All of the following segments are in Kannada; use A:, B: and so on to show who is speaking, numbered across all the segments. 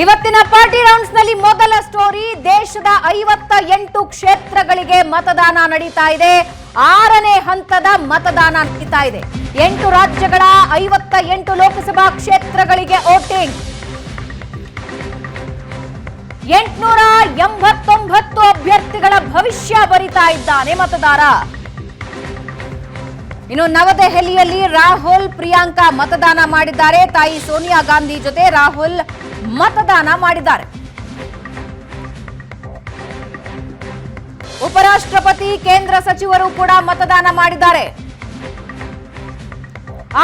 A: ಇವತ್ತಿನ ಪಾರ್ಟಿ ರೌಂಡ್ಸ್ನಲ್ಲಿ ಮೊದಲ ಸ್ಟೋರಿ ದೇಶದ ಐವತ್ತ ಎಂಟು ಕ್ಷೇತ್ರಗಳಿಗೆ ಮತದಾನ ನಡೀತಾ ಇದೆ. ಆರನೇ ಹಂತದ ಮತದಾನ ನಡೀತಾ ಇದೆ. ಎಂಟು ರಾಜ್ಯಗಳ ಐವತ್ತ ಎಂಟು ಲೋಕಸಭಾ ಕ್ಷೇತ್ರಗಳಿಗೆ ವೋಟಿಂಗ್. ಎಂಟುನೂರ ಎಂಬತ್ತೊಂಬತ್ತು ಅಭ್ಯರ್ಥಿಗಳ ಭವಿಷ್ಯ ಬರಿತಾ ಇದ್ದಾನೆ ಮತದಾರ. ಇನ್ನು ನವದೆಹಲಿಯಲ್ಲಿ ರಾಹುಲ್ ಪ್ರಿಯಾಂಕಾ ಮತದಾನ ಮಾಡಿದ್ದಾರೆ. ತಾಯಿ ಸೋನಿಯಾ ಗಾಂಧಿ ಜೊತೆ ರಾಹುಲ್ ಮತದಾನ ಮಾಡಿದ್ದಾರೆ. ಉಪರಾಷ್ಟ್ರಪತಿ, ಕೇಂದ್ರ ಸಚಿವರು ಕೂಡ ಮತದಾನ ಮಾಡಿದ್ದಾರೆ.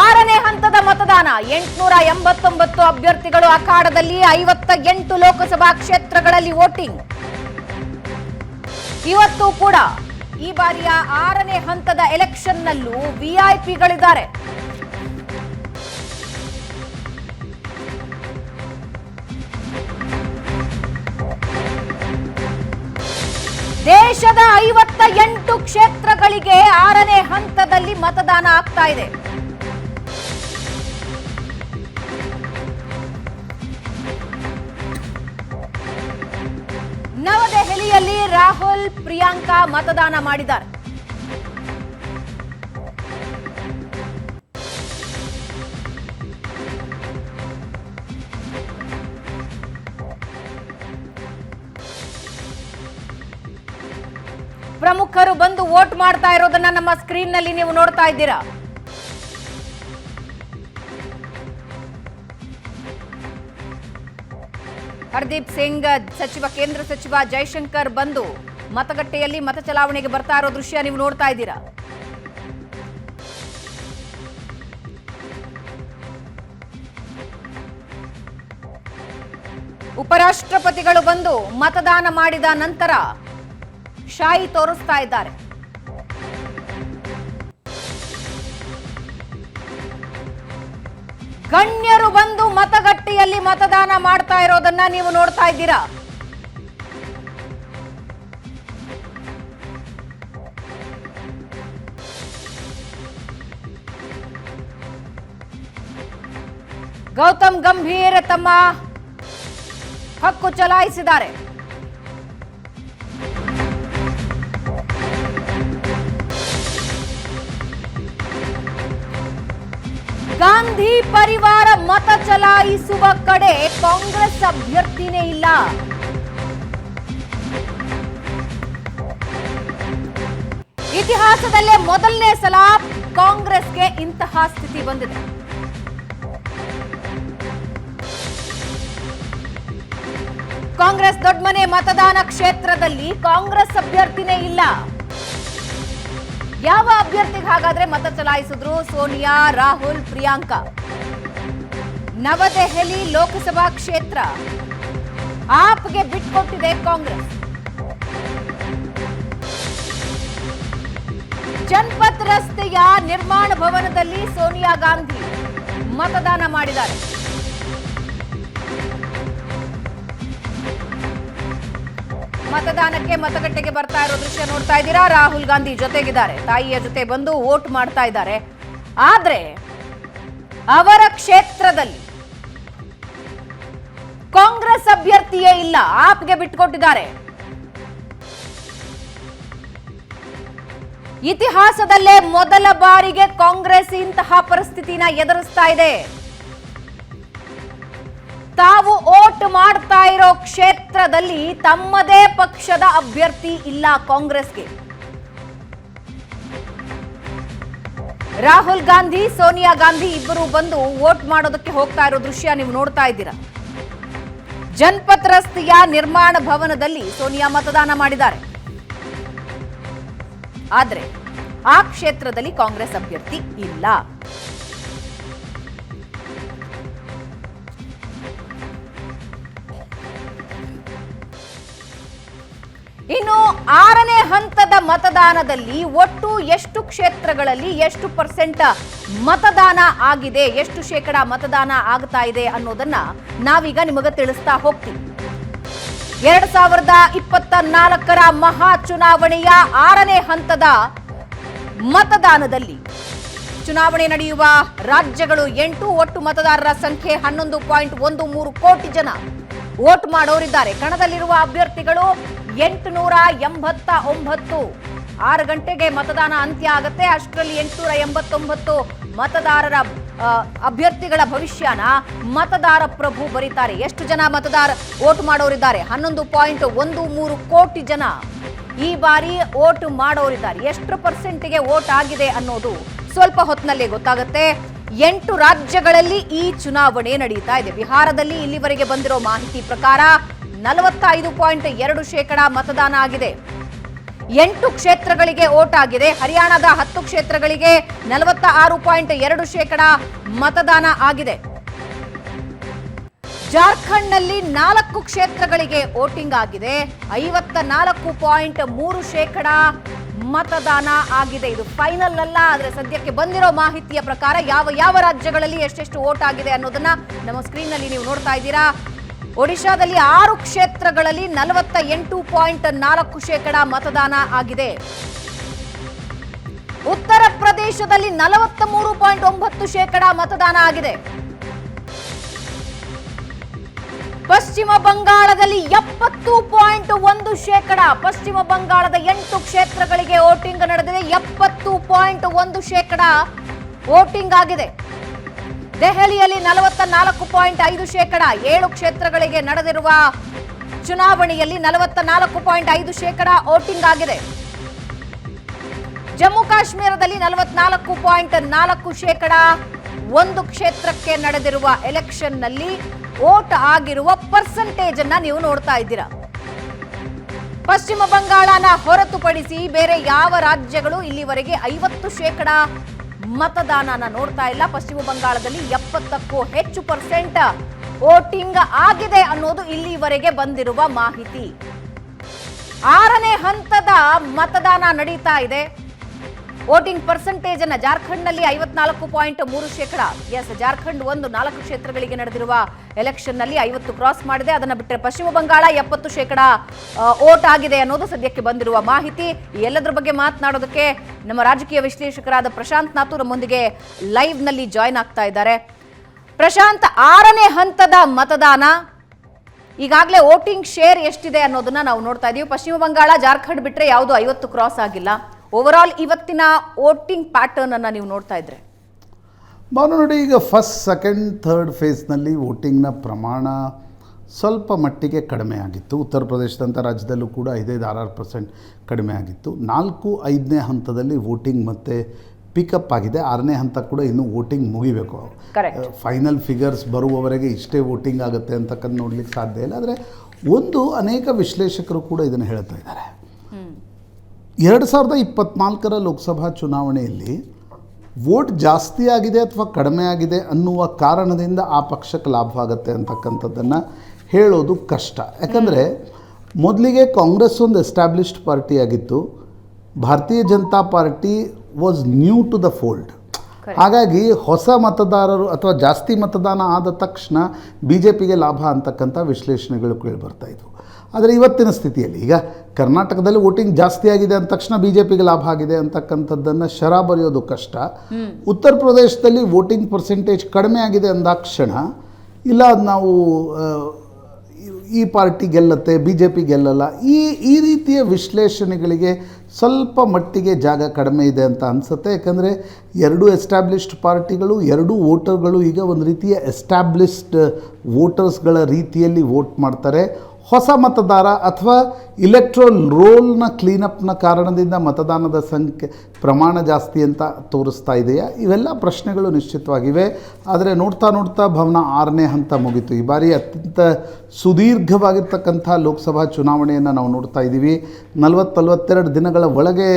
A: ಆರನೇ ಹಂತದ ಮತದಾನ, ಎಂಟುನೂರ ಎಂಬತ್ತೊಂಬತ್ತು ಅಭ್ಯರ್ಥಿಗಳು ಅಖಾಡದಲ್ಲಿ ಐವತ್ತ ಎಂಟು ಲೋಕಸಭಾ ಕ್ಷೇತ್ರಗಳಲ್ಲಿ ವೋಟಿಂಗ್. ಇವತ್ತು ಕೂಡ ಈ ಬಾರಿಯ ಆರನೇ ಹಂತದ ಎಲೆಕ್ಷನ್ನಲ್ಲೂ ವಿಐಪಿಗಳಿದ್ದಾರೆ ದೇಶದ ಐವತ್ತ ಎಂಟು ಕ್ಷೇತ್ರಗಳಿಗೆ ಆರನೇ ಹಂತದಲ್ಲಿ ಮತದಾನ ಆಗ್ತಾ ಇದೆ. ನವದೆಹಲಿಯಲ್ಲಿ ರಾಹುಲ್ ಪ್ರಿಯಾಂಕಾ ಮತದಾನ ಮಾಡಿದ್ದಾರೆ. ಬಂದು ವೋಟ್ ಮಾಡ್ತಾ ಇರೋದನ್ನ ನಮ್ಮ ಸ್ಕ್ರೀನ್ನಲ್ಲಿ ನೀವು ನೋಡ್ತಾ ಇದ್ದೀರಾ. ಹರ್ದೀಪ್ ಸಿಂಗ್, ಸಚಿವ, ಕೇಂದ್ರ ಸಚಿವ ಜೈಶಂಕರ್ ಬಂದು ಮತಗಟ್ಟೆಯಲ್ಲಿ ಮತ ಚಲಾವಣೆಗೆ ಬರ್ತಾ ಇರೋ ದೃಶ್ಯ ನೀವು ನೋಡ್ತಾ ಇದ್ದೀರಾ. ಉಪರಾಷ್ಟ್ರಪತಿಗಳು ಬಂದು ಮತದಾನ ಮಾಡಿದ ನಂತರ ಶಾಯಿ ತೋರಿಸ್ತಾ ಇದ್ದಾರೆ. ಗಣ್ಯರು ಬಂದು ಮತಗಟ್ಟೆಯಲ್ಲಿ ಮತದಾನ ಮಾಡ್ತಾ ಇರೋದನ್ನ ನೀವು ನೋಡ್ತಾ ಇದ್ದೀರಾ? ಗೌತಮ್ ಗಂಭೀರ್ ತಮ್ಮ ಹಕ್ಕು ಚಲಾಯಿಸಿದ್ದಾರೆ. ಗಾಂಧಿ ಪರಿವಾರ ಮತ ಚಲಾಯಿಸುವ ಕಡೆ ಕಾಂಗ್ರೆಸ್ ಅಭ್ಯರ್ಥಿನೇ ಇಲ್ಲ. ಇತಿಹಾಸದಲ್ಲೇ ಮೊದಲನೇ ಸಲ ಕಾಂಗ್ರೆಸ್ಗೆ ಇಂತಹ ಸ್ಥಿತಿ ಬಂದಿದೆ. ಕಾಂಗ್ರೆಸ್ ದೊಡ್ಡಮನೆ ಮತದಾನ ಕ್ಷೇತ್ರದಲ್ಲಿ ಕಾಂಗ್ರೆಸ್ ಅಭ್ಯರ್ಥಿನೇ ಇಲ್ಲ. ಯಾವ ಅಭ್ಯರ್ಥಿಗೆ ಹಾಗಾದ್ರೆ ಮತ ಚಲಾಯಿಸಿದ್ರು? ಸೋನಿಯಾ, ರಾಹುಲ್, ಪ್ರಿಯಾಂಕಾ. ನವದೆಹಲಿ ಲೋಕಸಭಾ ಕ್ಷೇತ್ರ. ಆಪ್ಗೆ ಬಿಟ್ಕೊಟ್ಟಿದೆ ಕಾಂಗ್ರೆಸ್. ಜನ್ಪತ್ ರಸ್ತೆಯ ನಿರ್ಮಾಣ ಭವನದಲ್ಲಿ ಸೋನಿಯಾ ಗಾಂಧಿ ಮತದಾನ ಮಾಡಿದ್ದಾರೆ. ಮತದಾನಕ್ಕೆ ಮತಗಟ್ಟೆಗೆ ಬರ್ತಾ ಇರೋ ದೃಶ್ಯ ನೋಡ್ತಾ ಇದ್ದೀರಾ? ರಾಹುಲ್ ಗಾಂಧಿ ಜೊತೆಗಿದ್ದಾರೆ. ತಾಯಿಯ ಜೊತೆ ಬಂದು ವೋಟ್ ಮಾಡ್ತಾ ಇದ್ದಾರೆ. ಆದ್ರೆ ಅವರ ಕ್ಷೇತ್ರದಲ್ಲಿ ಕಾಂಗ್ರೆಸ್ ಅಭ್ಯರ್ಥಿಯೇ ಇಲ್ಲ. ಆಪ್ಗೆ ಬಿಟ್ಕೊಟ್ಟಿದ್ದಾರೆ. ಇತಿಹಾಸದಲ್ಲೇ ಮೊದಲ ಬಾರಿಗೆ ಕಾಂಗ್ರೆಸ್ ಇಂತಹ ಪರಿಸ್ಥಿತಿನ ಎದುರಿಸ್ತಾ ಇದೆ. ತಾವು ಓಟ್ ಮಾಡ್ತಾ ಇರೋ ಕ್ಷೇತ್ರದಲ್ಲಿ ತಮ್ಮದೇ ಪಕ್ಷದ ಅಭ್ಯರ್ಥಿ ಇಲ್ಲ ಕಾಂಗ್ರೆಸ್ಗೆ. ರಾಹುಲ್ ಗಾಂಧಿ, ಸೋನಿಯಾ ಗಾಂಧಿ ಇಬ್ಬರು ಬಂದು ವೋಟ್ ಮಾಡೋದಕ್ಕೆ ಹೋಗ್ತಾ ಇರೋ ದೃಶ್ಯ ನೀವು ನೋಡ್ತಾ ಇದ್ದೀರಾ. ಜನ್ಪತ್ ರಸ್ತೆಯ ನಿರ್ಮಾಣ ಭವನದಲ್ಲಿ ಸೋನಿಯಾ ಮತದಾನ ಮಾಡಿದ್ದಾರೆ. ಆದರೆ ಆ ಕ್ಷೇತ್ರದಲ್ಲಿ ಕಾಂಗ್ರೆಸ್ ಅಭ್ಯರ್ಥಿ ಇಲ್ಲ. ಇನ್ನು ಆರನೇ ಹಂತದ ಮತದಾನದಲ್ಲಿ ಒಟ್ಟು ಎಷ್ಟು ಕ್ಷೇತ್ರಗಳಲ್ಲಿ ಎಷ್ಟು ಪರ್ಸೆಂಟ್ ಮತದಾನ ಆಗಿದೆ, ಎಷ್ಟು ಶೇಕಡ ಮತದಾನ ಆಗ್ತಾ ಇದೆ ಅನ್ನೋದನ್ನ ನಾವೀಗ ನಿಮಗೆ ತಿಳಿಸ್ತಾ ಹೋಗ್ತೀವಿ. ಎರಡ್ ಸಾವಿರದ ಇಪ್ಪತ್ತ ನಾಲ್ಕರ ಮಹಾ ಚುನಾವಣೆಯ ಆರನೇ ಹಂತದ ಮತದಾನದಲ್ಲಿ ಚುನಾವಣೆ ನಡೆಯುವ ರಾಜ್ಯಗಳು ಎಂಟು, ಒಟ್ಟು ಮತದಾರರ ಸಂಖ್ಯೆ ಹನ್ನೊಂದು ಪಾಯಿಂಟ್ ಒಂದು ಮೂರು ಕೋಟಿ ಜನ ವೋಟ್ ಮಾಡೋರಿದ್ದಾರೆ. ಕಣದಲ್ಲಿರುವ ಅಭ್ಯರ್ಥಿಗಳು ಎಂಟುನೂರ ಎಂಬತ್ತ ಒಂಬತ್ತು ಆರು ಗಂಟೆಗೆ ಮತದಾನ ಅಂತ್ಯ ಆಗುತ್ತೆ. ಅಷ್ಟರಲ್ಲಿ ಎಂಟುನೂರ ಎಂಬತ್ತೊಂಬತ್ತು ಮತದಾರರ ಅಭ್ಯರ್ಥಿಗಳ ಭವಿಷ್ಯನ ಮತದಾರ ಪ್ರಭು ಬರೀತಾರೆ. ಎಷ್ಟು ಜನ ಮತದಾರ ವೋಟ್ ಮಾಡೋರಿದ್ದಾರೆ? ಹನ್ನೊಂದು ಪಾಯಿಂಟ್ ಒಂದು ಮೂರು ಕೋಟಿ ಜನ ಈ ಬಾರಿ ವೋಟ್ ಮಾಡೋರಿದ್ದಾರೆ. ಎಷ್ಟು ಪರ್ಸೆಂಟ್ಗೆ ವೋಟ್ ಆಗಿದೆ ಅನ್ನೋದು ಸ್ವಲ್ಪ ಹೊತ್ತಿನಲ್ಲಿ ಗೊತ್ತಾಗುತ್ತೆ. ಎಂಟು ರಾಜ್ಯಗಳಲ್ಲಿ ಈ ಚುನಾವಣೆ ನಡೀತಾ ಇದೆ. ಬಿಹಾರದಲ್ಲಿ ಇಲ್ಲಿವರೆಗೆ ಬಂದಿರೋ ಮಾಹಿತಿ ಪ್ರಕಾರ ನಲವತ್ತೈದು ಪಾಯಿಂಟ್ ಎರಡು ಶೇಕಡ ಮತದಾನ ಆಗಿದೆ. ಎಂಟು ಕ್ಷೇತ್ರಗಳಿಗೆ ವೋಟ್ ಆಗಿದೆ. ಹರಿಯಾಣದ ಹತ್ತು ಕ್ಷೇತ್ರಗಳಿಗೆ ನಲವತ್ತ ಆರು ಪಾಯಿಂಟ್ ಎರಡು ಶೇಕಡ ಮತದಾನ ಆಗಿದೆ. ಜಾರ್ಖಂಡ್ನಲ್ಲಿ ನಾಲ್ಕು ಕ್ಷೇತ್ರಗಳಿಗೆ ವೋಟಿಂಗ್ ಆಗಿದೆ. ಐವತ್ತ ನಾಲ್ಕು ಪಾಯಿಂಟ್ ಮೂರು ಶೇಕಡ ಮತದಾನ ಆಗಿದೆ. ಇದು ಫೈನಲ್ ಅಲ್ಲ ಆದ್ರೆ ಸದ್ಯಕ್ಕೆ ಬಂದಿರೋ ಮಾಹಿತಿಯ ಪ್ರಕಾರ ಯಾವ ಯಾವ ರಾಜ್ಯಗಳಲ್ಲಿ ಎಷ್ಟೆಷ್ಟು ವೋಟ್ ಆಗಿದೆ ಅನ್ನೋದನ್ನ ನಮ್ಮ ಸ್ಕ್ರೀನ್ನಲ್ಲಿ ನೀವು ನೋಡ್ತಾ ಇದ್ದೀರಾ. ಒಡಿಶಾದಲ್ಲಿ ಆರು ಕ್ಷೇತ್ರಗಳಲ್ಲಿ ನಲವತ್ತ ಎಂಟು ಪಾಯಿಂಟ್ ನಾಲ್ಕು ಶೇಕಡ ಮತದಾನ ಆಗಿದೆ. ಉತ್ತರ ಪ್ರದೇಶದಲ್ಲಿ ನಲವತ್ತ ಮೂರು ಪಾಯಿಂಟ್ ಒಂಬತ್ತು ಶೇಕಡ ಮತದಾನ ಆಗಿದೆ. ಪಶ್ಚಿಮ ಬಂಗಾಳದಲ್ಲಿ ಎಪ್ಪತ್ತು ಪಾಯಿಂಟ್ ಒಂದು ಶೇಕಡ, ಪಶ್ಚಿಮ ಬಂಗಾಳದ ಎಂಟು ಕ್ಷೇತ್ರಗಳಿಗೆ ವೋಟಿಂಗ್ ನಡೆದಿದೆ, ಎಪ್ಪತ್ತು ಪಾಯಿಂಟ್ ಒಂದು ಶೇಕಡ ವೋಟಿಂಗ್ ಆಗಿದೆ. ದೆಹಲಿಯಲ್ಲಿ ನಲವತ್ತ ನಾಲ್ಕು ಪಾಯಿಂಟ್ ಐದು ಶೇಕಡ ಏಳು ಕ್ಷೇತ್ರಗಳಿಗೆ ನಡೆದಿರುವ ಚುನಾವಣೆಯಲ್ಲಿ ನಲವತ್ತ ನಾಲ್ಕು ಪಾಯಿಂಟ್ ಐದು ಶೇಕಡ ವೋಟಿಂಗ್ ಆಗಿದೆ. ಜಮ್ಮು ಕಾಶ್ಮೀರದಲ್ಲಿ ನಲವತ್ನಾಲ್ಕು ಪಾಯಿಂಟ್ ನಾಲ್ಕು ಶೇಕಡ ಒಂದು ಕ್ಷೇತ್ರಕ್ಕೆ ನಡೆದಿರುವ ಎಲೆಕ್ಷನ್ನಲ್ಲಿ ವೋಟ್ ಆಗಿರುವ ಪರ್ಸೆಂಟೇಜ್ ಅನ್ನ ನೀವು ನೋಡ್ತಾ ಇದ್ದೀರಾ. ಪಶ್ಚಿಮ ಬಂಗಾಳನ ಹೊರತುಪಡಿಸಿ ಬೇರೆ ಯಾವ ರಾಜ್ಯಗಳು ಇಲ್ಲಿವರೆಗೆ ಐವತ್ತು ಶೇಕಡ ಮತದಾನನ ನೋಡ್ತಾ ಇಲ್ಲ. ಪಶ್ಚಿಮ ಬಂಗಾಳದಲ್ಲಿ ಎಪ್ಪತ್ತಕ್ಕೂ ಹೆಚ್ಚು ಪರ್ಸೆಂಟ್ ವೋಟಿಂಗ್ ಆಗಿದೆ ಅನ್ನೋದು ಇಲ್ಲಿವರೆಗೆ ಬಂದಿರುವ ಮಾಹಿತಿ. ಆರನೇ ಹಂತದ ಮತದಾನ ನಡೀತಾ ಇದೆ. ವೋಟಿಂಗ್ ಪರ್ಸೆಂಟೇಜ್ ಅನ್ನ ಜಾರ್ಖಂಡ್ನಲ್ಲಿ ಐವತ್ನಾಲ್ಕು ಪಾಯಿಂಟ್ ಮೂರು ಶೇಕಡ. ಎಸ್, ಜಾರ್ಖಂಡ್ ಒಂದು ನಾಲ್ಕು ಕ್ಷೇತ್ರಗಳಿಗೆ ನಡೆದಿರುವ ಎಲೆಕ್ಷನ್ನಲ್ಲಿ ಐವತ್ತು ಕ್ರಾಸ್ ಮಾಡಿದೆ. ಅದನ್ನ ಬಿಟ್ಟರೆ ಪಶ್ಚಿಮ ಬಂಗಾಳ ಎಪ್ಪತ್ತು ಶೇಕಡ ಓಟ್ ಆಗಿದೆ ಅನ್ನೋದು ಸದ್ಯಕ್ಕೆ ಬಂದಿರುವ ಮಾಹಿತಿ. ಎಲ್ಲದರ ಬಗ್ಗೆ ಮಾತನಾಡೋದಕ್ಕೆ ನಮ್ಮ ರಾಜಕೀಯ ವಿಶ್ಲೇಷಕರಾದ ಪ್ರಶಾಂತ್ ನಾಥು ನಮ್ಮೊಂದಿಗೆ ಲೈವ್ನಲ್ಲಿ ಜಾಯ್ನ್ ಆಗ್ತಾ ಇದ್ದಾರೆ. ಪ್ರಶಾಂತ್, ಆರನೇ ಹಂತದ ಮತದಾನ. ಈಗಾಗಲೇ ವೋಟಿಂಗ್ ಶೇರ್ ಎಷ್ಟಿದೆ ಅನ್ನೋದನ್ನ ನಾವು ನೋಡ್ತಾ ಇದೀವಿ. ಪಶ್ಚಿಮ ಬಂಗಾಳ, ಜಾರ್ಖಂಡ್ ಬಿಟ್ಟರೆ ಯಾವುದು ಐವತ್ತು ಕ್ರಾಸ್ ಆಗಿಲ್ಲ. ಓವರ್ ಆಲ್ ಇವತ್ತಿನ ವೋಟಿಂಗ್ ಪ್ಯಾಟರ್ನ್ ಅನ್ನು ನೀವು ನೋಡ್ತಾ ಇದ್ರೆ?
B: ಭಾನು ನೋಡಿ ಈಗ ಫಸ್ಟ್ ಸೆಕೆಂಡ್ ಥರ್ಡ್ ಫೇಸ್ನಲ್ಲಿ ವೋಟಿಂಗ್ನ ಪ್ರಮಾಣ ಸ್ವಲ್ಪ ಮಟ್ಟಿಗೆ ಕಡಿಮೆ ಆಗಿತ್ತು. ಉತ್ತರ ಪ್ರದೇಶದಂಥ ರಾಜ್ಯದಲ್ಲೂ ಕೂಡ ಐದೈದು ಆರಾರು ಪರ್ಸೆಂಟ್ ಕಡಿಮೆ ಆಗಿತ್ತು. ನಾಲ್ಕು ಐದನೇ ಹಂತದಲ್ಲಿ ವೋಟಿಂಗ್ ಮತ್ತೆ ಪಿಕಪ್ ಆಗಿದೆ. ಆರನೇ ಹಂತ ಕೂಡ ಇನ್ನೂ ವೋಟಿಂಗ್ ಮುಗಿಬೇಕು. ಫೈನಲ್ ಫಿಗರ್ಸ್ ಬರುವವರೆಗೆ ಇಷ್ಟೇ ವೋಟಿಂಗ್ ಆಗುತ್ತೆ ಅಂತಕ್ಕಂಥ ನೋಡ್ಲಿಕ್ಕೆ ಸಾಧ್ಯ ಇಲ್ಲ. ಆದರೆ ಒಂದು ಅನೇಕ ವಿಶ್ಲೇಷಕರು ಕೂಡ ಇದನ್ನು ಹೇಳ್ತಾ ಇದ್ದಾರೆ. ಎರಡು ಸಾವಿರದ ಇಪ್ಪತ್ನಾಲ್ಕರ ಲೋಕಸಭಾ ಚುನಾವಣೆಯಲ್ಲಿ ವೋಟ್ ಜಾಸ್ತಿ ಆಗಿದೆ ಅಥವಾ ಕಡಿಮೆ ಆಗಿದೆ ಅನ್ನುವ ಕಾರಣದಿಂದ ಆ ಪಕ್ಷಕ್ಕೆ ಲಾಭವಾಗುತ್ತೆ ಅಂತಕ್ಕಂಥದ್ದನ್ನು ಹೇಳೋದು ಕಷ್ಟ. ಯಾಕಂದರೆ ಮೊದಲಿಗೆ ಕಾಂಗ್ರೆಸ್ ಒಂದು ಎಸ್ಟಾಬ್ಲಿಷ್ಡ್ ಪಾರ್ಟಿ ಆಗಿತ್ತು. Bharatiya Janata Party was new to the fold ಹಾಗಾಗಿ ಹೊಸ ಮತದಾರರು ಅಥವಾ ಜಾಸ್ತಿ ಮತದಾನ ಆದ ತಕ್ಷಣ ಬಿ ಜೆ ಪಿಗೆ ಲಾಭ ಅಂತಕ್ಕಂಥ ವಿಶ್ಲೇಷಣೆಗಳು ಕೇಳಿ ಬರ್ತಾ ಇದ್ವು. ಆದರೆ ಇವತ್ತಿನ ಸ್ಥಿತಿಯಲ್ಲಿ ಈಗ ಕರ್ನಾಟಕದಲ್ಲಿ ವೋಟಿಂಗ್ ಜಾಸ್ತಿ ಆಗಿದೆ ಅಂದ ತಕ್ಷಣ ಬಿ ಜೆ ಪಿಗೆ ಲಾಭ ಆಗಿದೆ ಅಂತಕ್ಕಂಥದ್ದನ್ನು ಶರ ಬರೆಯೋದು ಕಷ್ಟ. ಉತ್ತರ ಪ್ರದೇಶದಲ್ಲಿ ವೋಟಿಂಗ್ ಪರ್ಸೆಂಟೇಜ್ ಕಡಿಮೆ ಆಗಿದೆ ಅಂದಾಕ್ಷಣ ಇಲ್ಲ ಅದು ನಾವು ಈ ಪಾರ್ಟಿ ಗೆಲ್ಲತ್ತೆ ಬಿ ಜೆ ಪಿ ಗೆಲ್ಲಲ್ಲ, ಈ ಈ ರೀತಿಯ ವಿಶ್ಲೇಷಣೆಗಳಿಗೆ ಸ್ವಲ್ಪ ಮಟ್ಟಿಗೆ ಜಾಗ ಕಡಿಮೆ ಇದೆ ಅಂತ ಅನಿಸುತ್ತೆ. ಯಾಕಂದರೆ ಎರಡೂ ಎಸ್ಟಾಬ್ಲಿಷ್ಡ್ ಪಾರ್ಟಿಗಳು, ಎರಡೂ ವೋಟರ್ಗಳು ಈಗ ಒಂದು ರೀತಿಯ ಎಸ್ಟಾಬ್ಲಿಷ್ಡ್ ವೋಟರ್ಸ್ಗಳ ರೀತಿಯಲ್ಲಿ ವೋಟ್ ಮಾಡ್ತಾರೆ. ಹೊಸ ಮತದಾರ ಅಥವಾ ಇಲೆಕ್ಟ್ರೋಲ್ ರೋಲ್ನ ಕ್ಲೀನಪ್ನ ಕಾರಣದಿಂದ ಮತದಾನದ ಸಂಖ್ಯೆ ಪ್ರಮಾಣ ಜಾಸ್ತಿ ಅಂತ ತೋರಿಸ್ತಾ ಇದೆಯಾ? ಇವೆಲ್ಲ ಪ್ರಶ್ನೆಗಳು ನಿಶ್ಚಿತವಾಗಿವೆ. ಆದರೆ ನೋಡ್ತಾ ನೋಡ್ತಾ ಭವನ ಆರನೇ ಹಂತ ಮುಗೀತು. ಈ ಬಾರಿ ಅತ್ಯಂತ ಸುದೀರ್ಘವಾಗಿರ್ತಕ್ಕಂಥ ಲೋಕಸಭಾ ಚುನಾವಣೆಯನ್ನು ನಾವು ನೋಡ್ತಾ ಇದ್ದೀವಿ ನಲವತ್ತು ನಲವತ್ತೆರಡು ದಿನಗಳ ಒಳಗೆ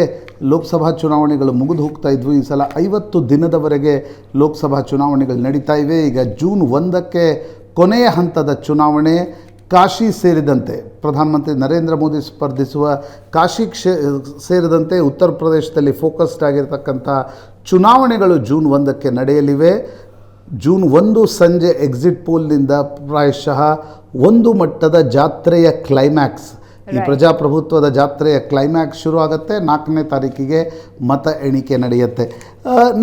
B: ಲೋಕಸಭಾ ಚುನಾವಣೆಗಳು ಮುಗಿದು ಹೋಗ್ತಾ ಇದ್ವು. ಈ ಸಲ ಐವತ್ತು ದಿನದವರೆಗೆ ಲೋಕಸಭಾ ಚುನಾವಣೆಗಳು ನಡೀತಾ ಇವೆ. ಈಗ ಜೂನ್ ಒಂದಕ್ಕೆ ಕೊನೆಯ ಹಂತದ ಚುನಾವಣೆ. ಕಾಶಿ ಸೇರಿದಂತೆ, ಪ್ರಧಾನಮಂತ್ರಿ ನರೇಂದ್ರ ಮೋದಿ ಸ್ಪರ್ಧಿಸುವ ಕಾಶಿ ಕ್ಷೇ, ಸೇರಿದಂತೆ ಉತ್ತರ ಪ್ರದೇಶದಲ್ಲಿ ಫೋಕಸ್ಡ್ ಆಗಿರತಕ್ಕಂಥ ಚುನಾವಣೆಗಳು ಜೂನ್ ಒಂದಕ್ಕೆ ನಡೆಯಲಿವೆ. ಜೂನ್ ಒಂದು ಸಂಜೆ ಎಕ್ಸಿಟ್ ಪೋಲ್ನಿಂದ ಪ್ರಾಯಶಃ ಒಂದು ಮಟ್ಟದ ಜಾತ್ರೆಯ ಕ್ಲೈಮ್ಯಾಕ್ಸ್ ಈ ಪ್ರಜಾಪ್ರಭುತ್ವದ ಜಾತ್ರೆಯ ಕ್ಲೈಮ್ಯಾಕ್ಸ್ ಶುರು ಆಗುತ್ತೆ ನಾಲ್ಕನೇ ತಾರೀಕಿಗೆ ಮತ ಎಣಿಕೆ ನಡೆಯುತ್ತೆ.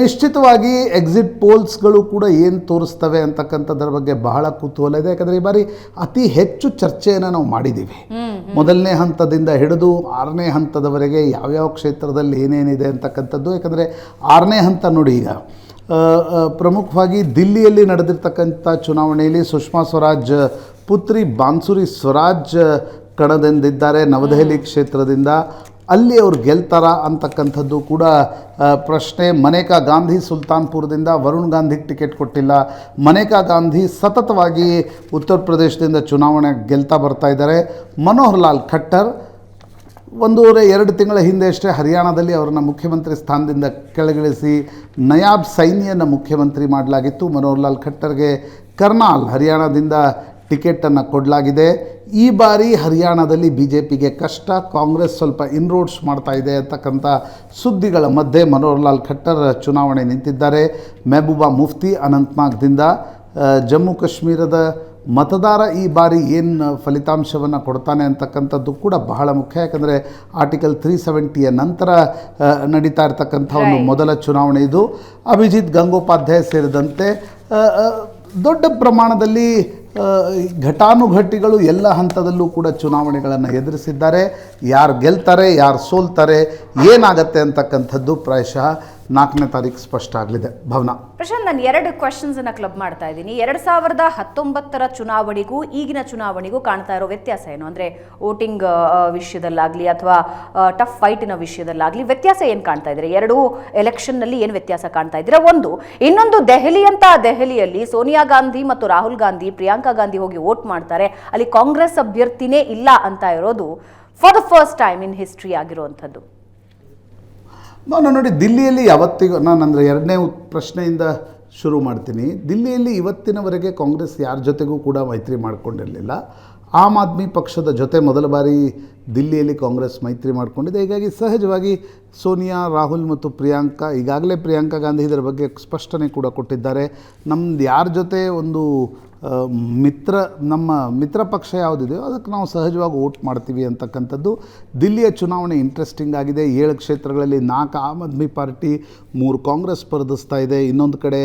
B: ನಿಶ್ಚಿತವಾಗಿ ಎಕ್ಸಿಟ್ ಪೋಲ್ಸ್ಗಳು ಕೂಡ ಏನು ತೋರಿಸ್ತವೆ ಅಂತಕ್ಕಂಥದ್ರ ಬಗ್ಗೆ ಬಹಳ ಕುತೂಹಲ ಇದೆ. ಯಾಕಂದರೆ ಈ ಬಾರಿ ಅತಿ ಹೆಚ್ಚು ಚರ್ಚೆಯನ್ನು ನಾವು ಮಾಡಿದ್ದೀವಿ ಮೊದಲನೇ ಹಂತದಿಂದ ಹಿಡಿದು ಆರನೇ ಹಂತದವರೆಗೆ ಯಾವ್ಯಾವ ಕ್ಷೇತ್ರದಲ್ಲಿ ಏನೇನಿದೆ ಅಂತಕ್ಕಂಥದ್ದು. ಯಾಕಂದರೆ ಆರನೇ ಹಂತ ನೋಡಿ ಈಗ ಪ್ರಮುಖವಾಗಿ ದಿಲ್ಲಿಯಲ್ಲಿ ನಡೆದಿರ್ತಕ್ಕಂಥ ಚುನಾವಣೆಯಲ್ಲಿ ಸುಷ್ಮಾ ಸ್ವರಾಜ್ ಪುತ್ರಿ ಬಾನ್ಸುರಿ ಸ್ವರಾಜ್ ಕಣದೆಂದಿದ್ದಾರೆ ನವದೆಹಲಿ ಕ್ಷೇತ್ರದಿಂದ. ಅಲ್ಲಿ ಅವ್ರು ಗೆಲ್ತಾರ ಅಂತಕ್ಕಂಥದ್ದು ಕೂಡ ಪ್ರಶ್ನೆ. ಮನೇಕಾ ಗಾಂಧಿ ಸುಲ್ತಾನ್ಪುರದಿಂದ ವರುಣ್ ಗಾಂಧಿಗೆ ಟಿಕೆಟ್ ಕೊಟ್ಟಿಲ್ಲ. ಮನೇಕಾ ಗಾಂಧಿ ಸತತವಾಗಿ ಉತ್ತರ ಪ್ರದೇಶದಿಂದ ಚುನಾವಣೆ ಗೆಲ್ತಾ ಬರ್ತಾ ಇದ್ದಾರೆ. ಮನೋಹರ್ ಲಾಲ್ ಖಟ್ಟರ್ ಒಂದೂವರೆ ಎರಡು ತಿಂಗಳ ಹಿಂದೆ ಅಷ್ಟೇ ಹರಿಯಾಣದಲ್ಲಿ ಅವರನ್ನು ಮುಖ್ಯಮಂತ್ರಿ ಸ್ಥಾನದಿಂದ ಕೆಳಗಿಳಿಸಿ ನಯಾಬ್ ಸೈನಿಯನ್ನು ಮುಖ್ಯಮಂತ್ರಿ ಮಾಡಲಾಗಿತ್ತು. ಮನೋಹರ್ ಲಾಲ್ ಖಟ್ಟರ್ಗೆ ಕರ್ನಾಲ್ ಹರಿಯಾಣದಿಂದ ಟಿಕೆಟನ್ನು ಕೊಡಲಾಗಿದೆ. ಈ ಬಾರಿ ಹರಿಯಾಣದಲ್ಲಿ ಬಿ ಜೆ ಪಿಗೆ ಕಷ್ಟ ಕಾಂಗ್ರೆಸ್ ಸ್ವಲ್ಪ ಇನ್ರೋಡ್ಸ್ ಮಾಡ್ತಾ ಇದೆ ಅಂತಕ್ಕಂಥ ಸುದ್ದಿಗಳ ಮಧ್ಯೆ ಮನೋಹರ್ ಲಾಲ್ ಖಟ್ಟರ್ ಚುನಾವಣೆ ನಿಂತಿದ್ದಾರೆ. ಮೆಹಬೂಬಾ ಮುಫ್ತಿ ಅನಂತ್ನಾಗ್ದಿಂದ ಜಮ್ಮು ಕಾಶ್ಮೀರದ ಮತದಾರ ಈ ಬಾರಿ ಏನು ಫಲಿತಾಂಶವನ್ನು ಕೊಡ್ತಾನೆ ಅಂತಕ್ಕಂಥದ್ದು ಕೂಡ ಬಹಳ ಮುಖ್ಯ. ಯಾಕಂದರೆ ಆರ್ಟಿಕಲ್ ತ್ರೀ ಸೆವೆಂಟಿಯ ನಂತರ ನಡೀತಾ ಇರತಕ್ಕಂಥ ಒಂದು ಮೊದಲ ಚುನಾವಣೆ ಇದು. ಅಭಿಜಿತ್ ಗಂಗೋಪಾಧ್ಯಾಯ ಸೇರಿದಂತೆ ದೊಡ್ಡ ಪ್ರಮಾಣದಲ್ಲಿ ಘಟಾನುಘಟಿಗಳು ಎಲ್ಲ ಹಂತದಲ್ಲೂ ಕೂಡ ಚುನಾವಣೆಗಳನ್ನು ಎದುರಿಸಿದ್ದಾರೆ. ಯಾರು ಗೆಲ್ತಾರೆ ಯಾರು ಸೋಲ್ತಾರೆ ಏನಾಗತ್ತೆ ಅಂತಕ್ಕಂಥದ್ದು ಪ್ರಾಯಶಃ ನಾಲ್ಕನೇ ತಾರೀಕು ಸ್ಪಷ್ಟ ಆಗಲಿದೆ. ಭವನ.
A: ಪ್ರಶಾಂತ್, ನಾನು ಎರಡು ಕ್ವಶನ್ಸ್ ಅನ್ನ ಕ್ಲಬ್ ಮಾಡ್ತಾ ಇದ್ದೀನಿ. ಎರಡು ಸಾವಿರದ ಹತ್ತೊಂಬತ್ತರ ಚುನಾವಣೆಗೂ, ಈಗಿನ ಚುನಾವಣೆಗೂ ಕಾಣ್ತಾ ಇರೋ ವ್ಯತ್ಯಾಸ ಏನು? ಅಂದ್ರೆ ವೋಟಿಂಗ್ ವಿಷಯದಲ್ಲಾಗ್ಲಿ ಅಥವಾ ಟಫ್ ಫೈಟಿನ ವಿಷಯದಲ್ಲಾಗ್ಲಿ ವ್ಯತ್ಯಾಸ ಏನು ಕಾಣ್ತಾ ಇದ್ರೆ? ಎರಡು ಎಲೆಕ್ಷನ್ನಲ್ಲಿ ಏನು ವ್ಯತ್ಯಾಸ ಕಾಣ್ತಾ ಇದ್ದೀರಾ ಒಂದು, ಇನ್ನೊಂದು ದೆಹಲಿ ಅಂತ ದೆಹಲಿಯಲ್ಲಿ ಸೋನಿಯಾ ಗಾಂಧಿ ಮತ್ತು ರಾಹುಲ್ ಗಾಂಧಿ, ಪ್ರಿಯಾಂಕಾ ಗಾಂಧಿ ಹೋಗಿ ವೋಟ್ ಮಾಡ್ತಾರೆ. ಅಲ್ಲಿ ಕಾಂಗ್ರೆಸ್ ಅಭ್ಯರ್ಥಿನೇ ಇಲ್ಲ ಅಂತ ಇರೋದು for the first time in history ಆಗಿರುವಂಥದ್ದು.
B: ನಾನು ನೋಡಿ ದಿಲ್ಲಿಯಲ್ಲಿ ಯಾವತ್ತಿಗೂ ನಾನು ಅಂದರೆ ಎರಡನೇ ಪ್ರಶ್ನೆಯಿಂದ ಶುರು ಮಾಡ್ತೀನಿ. ದಿಲ್ಲಿಯಲ್ಲಿ ಇವತ್ತಿನವರೆಗೆ ಕಾಂಗ್ರೆಸ್ ಯಾರ ಜೊತೆಗೂ ಕೂಡ ಮೈತ್ರಿ ಮಾಡಿಕೊಂಡಿರಲಿಲ್ಲ. ಆಮ್ ಆದ್ಮಿ ಪಕ್ಷದ ಜೊತೆ ಮೊದಲ ಬಾರಿ ದಿಲ್ಲಿಯಲ್ಲಿ ಕಾಂಗ್ರೆಸ್ ಮೈತ್ರಿ ಮಾಡಿಕೊಂಡಿದೆ. ಹೀಗಾಗಿ ಸಹಜವಾಗಿ ಸೋನಿಯಾ, ರಾಹುಲ್ ಮತ್ತು ಪ್ರಿಯಾಂಕಾ, ಈಗಾಗಲೇ ಪ್ರಿಯಾಂಕಾ ಗಾಂಧಿ ಇದರ ಬಗ್ಗೆ ಸ್ಪಷ್ಟನೆ ಕೂಡ ಕೊಟ್ಟಿದ್ದಾರೆ. ನಮ್ದು ಯಾರ ಜೊತೆ ಒಂದು ಮಿತ್ರ, ನಮ್ಮ ಮಿತ್ರ ಪಕ್ಷ ಯಾವುದಿದೆಯೋ ಅದಕ್ಕೆ ನಾವು ಸಹಜವಾಗಿ ವೋಟ್ ಮಾಡ್ತೀವಿ ಅಂತಕ್ಕಂಥದ್ದು ದಿಲ್ಲಿಯ ಚುನಾವಣೆ ಇಂಟ್ರೆಸ್ಟಿಂಗ್ ಆಗಿದೆ. ಏಳು ಕ್ಷೇತ್ರಗಳಲ್ಲಿ ನಾಲ್ಕು ಆಮ್ ಆದ್ಮಿ ಪಾರ್ಟಿ, ಮೂರು ಕಾಂಗ್ರೆಸ್ ಸ್ಪರ್ಧಿಸ್ತಾ ಇದೆ. ಇನ್ನೊಂದು ಕಡೆ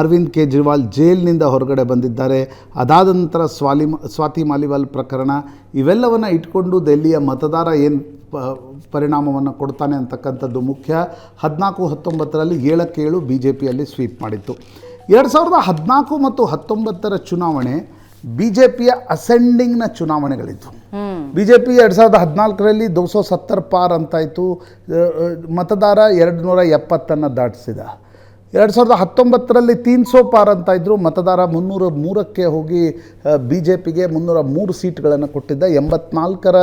B: ಅರವಿಂದ್ ಕೇಜ್ರಿವಾಲ್ ಜೈಲಿನಿಂದ ಹೊರಗಡೆ ಬಂದಿದ್ದಾರೆ. ಅದಾದ ನಂತರ ಸ್ವಾಲಿ, ಸ್ವಾತಿ ಮಾಲಿವಾಲ್ ಪ್ರಕರಣ, ಇವೆಲ್ಲವನ್ನು ಇಟ್ಕೊಂಡು ದೆಹಲಿಯ ಮತದಾರ ಏನು ಪರಿಣಾಮವನ್ನು ಕೊಡ್ತಾನೆ ಅಂತಕ್ಕಂಥದ್ದು ಮುಖ್ಯ. ಹದಿನಾಲ್ಕು ಹತ್ತೊಂಬತ್ತರಲ್ಲಿ ಏಳಕ್ಕೇಳು ಬಿ ಜೆ ಪಿಯಲ್ಲಿ ಸ್ವೀಪ್ ಮಾಡಿತ್ತು. ಎರಡು ಸಾವಿರದ ಹದಿನಾಲ್ಕು ಮತ್ತು ಹತ್ತೊಂಬತ್ತರ ಚುನಾವಣೆ ಬಿ ಜೆ ಪಿಯ ಅಸೆಂಡಿಂಗ್ನ ಚುನಾವಣೆಗಳಿದ್ವು. ಬಿ ಜೆ ಪಿ ಎರಡು ಸಾವಿರದ ಹದಿನಾಲ್ಕರಲ್ಲಿ ದೋಸೋ ಸತ್ತರ್ ಪಾರ್ ಅಂತಾಯಿತು. ಮತದಾರ ಎರಡು ನೂರ ಎಪ್ಪತ್ತನ್ನು ದಾಟಿಸಿದ. ಎರಡು ಸಾವಿರದ ಹತ್ತೊಂಬತ್ತರಲ್ಲಿ ತೀನ್ ಸೋ ಪಾರ್ ಅಂತ ಇದ್ದರು ಮತದಾರ ಮುನ್ನೂರ ಮೂರಕ್ಕೆ ಹೋಗಿ ಬಿ ಜೆ ಪಿಗೆ ಮುನ್ನೂರ ಮೂರು ಸೀಟ್ಗಳನ್ನು ಕೊಟ್ಟಿದ್ದ. ಎಂಬತ್ನಾಲ್ಕರ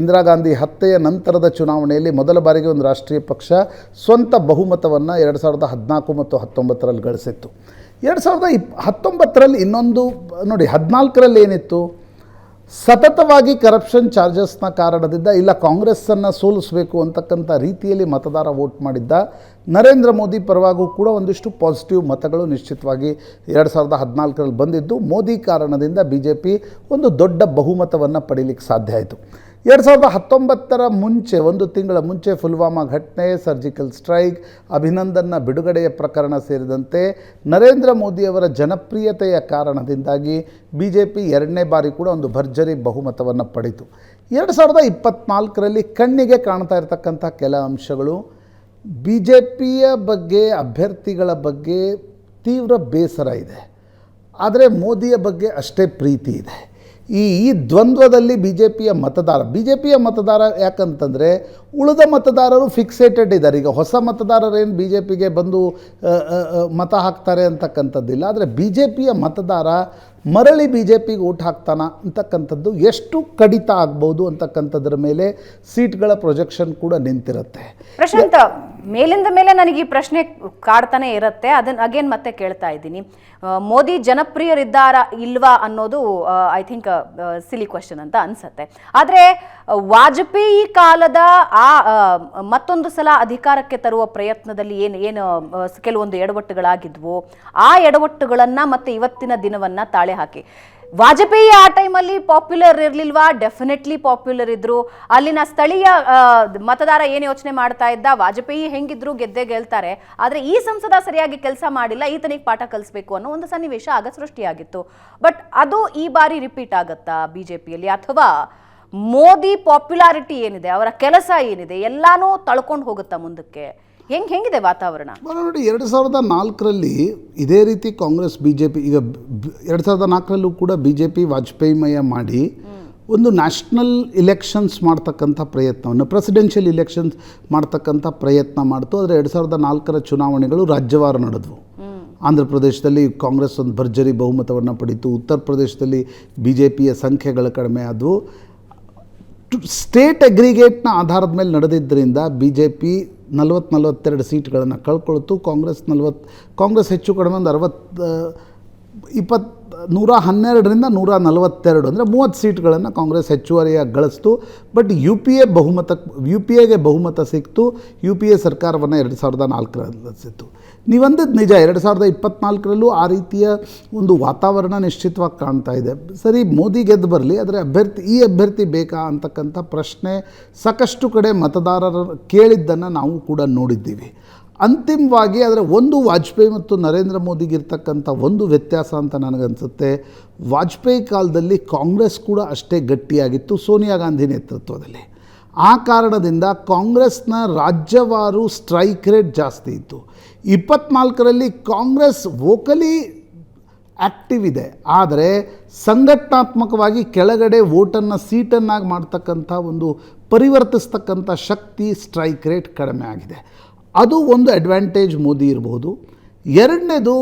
B: ಇಂದಿರಾ ಗಾಂಧಿ ಹತ್ಯೆಯ ನಂತರದ ಚುನಾವಣೆಯಲ್ಲಿ ಮೊದಲ ಬಾರಿಗೆ ಒಂದು ರಾಷ್ಟ್ರೀಯ ಪಕ್ಷ ಸ್ವಂತ ಬಹುಮತವನ್ನು ಎರಡು ಸಾವಿರದ ಹದಿನಾಲ್ಕು ಮತ್ತು ಹತ್ತೊಂಬತ್ತರಲ್ಲಿ ಗಳಿಸಿತ್ತು. ಎರಡು ಸಾವಿರದ ಇಪ್ ಹತ್ತೊಂಬತ್ತರಲ್ಲಿ ಇನ್ನೊಂದು, ನೋಡಿ, ಹದಿನಾಲ್ಕರಲ್ಲಿ ಏನಿತ್ತು? ಸತತವಾಗಿ ಕರಪ್ಷನ್ ಚಾರ್ಜಸ್ನ ಕಾರಣದಿಂದ ಇಲ್ಲ, ಕಾಂಗ್ರೆಸ್ಸನ್ನು ಸೋಲಿಸಬೇಕು ಅಂತಕ್ಕಂಥ ರೀತಿಯಲ್ಲಿ ಮತದಾರ ವೋಟ್ ಮಾಡಿದ್ದ ನರೇಂದ್ರ ಮೋದಿ ಪರವಾಗೂ ಕೂಡ ಒಂದಿಷ್ಟು ಪಾಸಿಟಿವ್ ಮತಗಳು ನಿಶ್ಚಿತವಾಗಿ ಎರಡು ಸಾವಿರದ ಹದಿನಾಲ್ಕರಲ್ಲಿ ಬಂದಿದ್ದು. ಮೋದಿ ಕಾರಣದಿಂದ ಬಿ ಜೆ ಪಿ ಒಂದು ದೊಡ್ಡ ಬಹುಮತವನ್ನು ಪಡೀಲಿಕ್ಕೆ ಸಾಧ್ಯ ಆಯಿತು. ಎರಡು ಸಾವಿರದ ಹತ್ತೊಂಬತ್ತರ ಮುಂಚೆ, ಒಂದು ತಿಂಗಳ ಮುಂಚೆ ಪುಲ್ವಾಮಾ ಘಟನೆ, ಸರ್ಜಿಕಲ್ ಸ್ಟ್ರೈಕ್, ಅಭಿನಂದನ್ನ ಬಿಡುಗಡೆಯ ಪ್ರಕರಣ ಸೇರಿದಂತೆ ನರೇಂದ್ರ ಮೋದಿಯವರ ಜನಪ್ರಿಯತೆಯ ಕಾರಣದಿಂದಾಗಿ ಬಿ ಜೆ ಪಿ ಎರಡನೇ ಬಾರಿ ಕೂಡ ಒಂದು ಭರ್ಜರಿ ಬಹುಮತವನ್ನು ಪಡೆಯಿತು. ಎರಡು ಸಾವಿರದ ಇಪ್ಪತ್ತ್ನಾಲ್ಕರಲ್ಲಿ ಕಣ್ಣಿಗೆ ಕಾಣ್ತಾ ಇರತಕ್ಕಂಥ ಕೆಲ ಅಂಶಗಳು ಬಿ ಜೆ ಪಿಯ ಬಗ್ಗೆ, ಅಭ್ಯರ್ಥಿಗಳ ಬಗ್ಗೆ ತೀವ್ರ ಬೇಸರ ಇದೆ. ಆದರೆ ಮೋದಿಯ ಬಗ್ಗೆ ಅಷ್ಟೇ ಪ್ರೀತಿ ಇದೆ. ಈ ಈ ದ್ವಂದ್ವದಲ್ಲಿ ಬಿ ಜೆ ಪಿಯ ಮತದಾರ ಬಿ ಜೆ ಪಿಯ ಮತದಾರ ಯಾಕಂತಂದರೆ ಉಳಿದ ಮತದಾರರು ಫಿಕ್ಸೇಟೆಡ್ ಇದ್ದಾರೆ. ಈಗ ಹೊಸ ಮತದಾರರೇನು ಬಿ ಜೆ ಪಿಗೆ ಬಂದು ಮತ ಹಾಕ್ತಾರೆ ಅಂತಕ್ಕಂಥದ್ದಿಲ್ಲ. ಆದರೆ ಬಿ ಜೆ ಪಿಯ ಮತದಾರ ಮರಳಿ ಬಿ ಜೆ ಪಿಗೆ ಓಟ್ ಹಾಕ್ತಾನ ಅಂತಕ್ಕಂಥದ್ದು ಎಷ್ಟು ಕಡಿತ ಆಗ್ಬೋದು ಅಂತಕ್ಕಂಥದ್ರ ಮೇಲೆ ಸೀಟ್ಗಳ ಪ್ರೊಜೆಕ್ಷನ್ ಕೂಡ ನಿಂತಿರುತ್ತೆ.
A: ಪ್ರಶಾಂತ್, ಮೇಲಿಂದ ಮೇಲೆ ನನಗೆ ಈ ಪ್ರಶ್ನೆ ಕಾಡ್ತಾನೆ ಇರುತ್ತೆ. ಅದನ್ನ ಅಗೇನ್ ಮತ್ತೆ ಕೇಳ್ತಾ ಇದ್ದೀನಿ. ಮೋದಿ ಜನಪ್ರಿಯರಿದ್ದಾರಾ ಇಲ್ವಾ ಅನ್ನೋದು ಐ ಥಿಂಕ್ ಸಿಲಿ ಕ್ವಶನ್ ಅಂತ ಅನ್ಸತ್ತೆ. ಆದ್ರೆ ವಾಜಪೇಯಿ ಕಾಲದ ಆ ಮತ್ತೊಂದು ಸಲ ಅಧಿಕಾರಕ್ಕೆ ತರುವ ಪ್ರಯತ್ನದಲ್ಲಿ ಏನು ಏನು ಕೆಲವೊಂದು ಎಡವಟ್ಟುಗಳಾಗಿದ್ವು. ಆ ಎಡವಟ್ಟುಗಳನ್ನು ಮತ್ತೆ ಇವತ್ತಿನ ದಿನವನ್ನ ತಾಳೆ ಹಾಕಿ. ವಾಜಪೇಯಿ ಆ ಟೈಮಲ್ಲಿ ಪಾಪ್ಯುಲರ್ ಇರ್ಲಿಲ್ವಾ? ಡೆಫಿನೆಟ್ಲಿ ಪಾಪ್ಯುಲರ್ ಇದ್ರು. ಅಲ್ಲಿನ ಸ್ಥಳೀಯ ಮತದಾರ ಏನು ಯೋಚನೆ ಮಾಡ್ತಾ ಇದ್ದ? ವಾಜಪೇಯಿ ಹೆಂಗಿದ್ರು ಗೆದ್ದೆ ಗೆಲ್ತಾರೆ. ಆದರೆ ಈ ಸಂಸದ ಸರಿಯಾಗಿ ಕೆಲಸ ಮಾಡಿಲ್ಲ, ಈತನಿಗೆ ಪಾಠ ಕಲಿಸ್ಬೇಕು ಅನ್ನೋ ಒಂದು ಸನ್ನಿವೇಶ ಆಗ ಸೃಷ್ಟಿಯಾಗಿತ್ತು. ಬಟ್ ಅದು ಈ ಬಾರಿ ರಿಪೀಟ್ ಆಗತ್ತಾ ಬಿಜೆಪಿಯಲ್ಲಿ? ಅಥವಾ ಮೋದಿ ಪಾಪ್ಯುಲಾರಿಟಿ ಏನಿದೆ, ಅವರ ಕೆಲಸ ಏನಿದೆ, ಎಲ್ಲಾನು ತಳ್ಕೊಂಡು ಹೋಗುತ್ತಾ ಮುಂದಕ್ಕೆ? ಹೆಂಗ್, ಹೆಂಗಿದೆ ವಾತಾವರಣ?
B: ನೋಡಿ, ಎರಡು ಸಾವಿರದ ನಾಲ್ಕರಲ್ಲಿ ಇದೇ ರೀತಿ ಕಾಂಗ್ರೆಸ್ ಬಿ ಜೆ ಪಿ ಈಗ ಎರಡು ಸಾವಿರದ ನಾಲ್ಕರಲ್ಲೂ ಕೂಡ ಬಿ ಜೆ ಪಿ ಮಾಡಿ ಒಂದು ನ್ಯಾಷನಲ್ ಇಲೆಕ್ಷನ್ಸ್ ಮಾಡ್ತಕ್ಕಂಥ ಪ್ರಯತ್ನವನ್ನು ಪ್ರೆಸಿಡೆನ್ಷಿಯಲ್ ಇಲೆಕ್ಷನ್ಸ್ ಮಾಡ್ತಕ್ಕಂಥ ಪ್ರಯತ್ನ ಮಾಡ್ತು. ಆದರೆ ಎರಡು ಸಾವಿರದ ನಾಲ್ಕರ ಚುನಾವಣೆಗಳು ರಾಜ್ಯವಾರ ನಡೆದವು. ಆಂಧ್ರ ಪ್ರದೇಶದಲ್ಲಿ ಕಾಂಗ್ರೆಸ್ ಒಂದು ಭರ್ಜರಿ ಬಹುಮತವನ್ನು ಪಡೀತು. ಉತ್ತರ ಪ್ರದೇಶದಲ್ಲಿ ಬಿ ಜೆ ಪಿಯ ಸಂಖ್ಯೆಗಳು ಕಡಿಮೆ ಆದವು. ಸ್ಟೇಟ್ ಅಗ್ರಿಗೇಟ್ನ ಆಧಾರದ ಮೇಲೆ ನಡೆದಿದ್ದರಿಂದ ಬಿ ಜೆ ಪಿ ನಲವತ್ತು ನಲವತ್ತೆರಡು ಸೀಟ್ಗಳನ್ನು ಕಳ್ಕೊಳ್ತು. ಕಾಂಗ್ರೆಸ್ ನಲವತ್ತು, ಕಾಂಗ್ರೆಸ್ ಹೆಚ್ಚು ಕಡಿಮೆ ಒಂದು ಅರವತ್ತು ಇಪ್ಪತ್ತು ನೂರ ಹನ್ನೆರಡರಿಂದ ನೂರ ನಲವತ್ತೆರಡು ಅಂದರೆ ಮೂವತ್ತು ಸೀಟ್ಗಳನ್ನು ಕಾಂಗ್ರೆಸ್ ಹೆಚ್ಚುವರಿಯಾಗಿ ಗಳಿಸ್ತು. ಬಟ್ ಯು ಪಿ ಎ ಬಹುಮತ, ಯು ಪಿ ಎಗೆ ಬಹುಮತ ಸಿಕ್ತು. ಯು ಪಿ ಎ ಸರ್ಕಾರವನ್ನು ಎರಡು ಸಾವಿರದ ನಾಲ್ಕರಲ್ಲಿ ನೀವಂದದ್ದು ನಿಜ, ಎರಡು ಸಾವಿರದ ಇಪ್ಪತ್ನಾಲ್ಕರಲ್ಲೂ ಆ ರೀತಿಯ ಒಂದು ವಾತಾವರಣ ನಿಶ್ಚಿತವಾಗಿ ಕಾಣ್ತಾ ಇದೆ. ಸರಿ, ಮೋದಿ ಗೆದ್ದು ಬರಲಿ, ಆದರೆ ಅಭ್ಯರ್ಥಿ, ಈ ಅಭ್ಯರ್ಥಿ ಬೇಕಾ ಅಂತಕ್ಕಂಥ ಪ್ರಶ್ನೆ ಸಾಕಷ್ಟು ಕಡೆ ಮತದಾರರ ಕೇಳಿದ್ದನ್ನು ನಾವು ಕೂಡ ನೋಡಿದ್ದೀವಿ. ಅಂತಿಮವಾಗಿ ಆದರೆ ಒಂದು ವಾಜಪೇಯಿ ಮತ್ತು ನರೇಂದ್ರ ಮೋದಿಗಿರ್ತಕ್ಕಂಥ ಒಂದು ವ್ಯತ್ಯಾಸ ಅಂತ ನನಗನ್ಸುತ್ತೆ. ವಾಜಪೇಯಿ ಕಾಲದಲ್ಲಿ ಕಾಂಗ್ರೆಸ್ ಕೂಡ ಅಷ್ಟೇ ಗಟ್ಟಿಯಾಗಿತ್ತು ಸೋನಿಯಾ ಗಾಂಧಿ ನೇತೃತ್ವದಲ್ಲಿ. ಆ ಕಾರಣದಿಂದ ಕಾಂಗ್ರೆಸ್ನ ರಾಜ್ಯವಾರು ಸ್ಟ್ರೈಕ್ ರೇಟ್ ಜಾಸ್ತಿ ಇತ್ತು. ಇಪ್ಪತ್ನಾಲ್ಕರಲ್ಲಿ ಕಾಂಗ್ರೆಸ್ ವೋಕಲಿ ಆ್ಯಕ್ಟಿವ್ ಇದೆ. ಆದರೆ ಸಂಘಟನಾತ್ಮಕವಾಗಿ ಕೆಳಗಡೆ ವೋಟನ್ನು ಸೀಟನ್ನಾಗಿ ಮಾಡ್ತಕ್ಕಂಥ ಒಂದು ಪರಿವರ್ತಿಸ್ತಕ್ಕಂಥ ಶಕ್ತಿ ಸ್ಟ್ರೈಕ್ ರೇಟ್ ಕಡಿಮೆ ಆಗಿದೆ. ಅದು ಒಂದು ಅಡ್ವಾಂಟೇಜ್ ಮೋದಿ ಇರಬಹುದು ಎರಡನೇದು,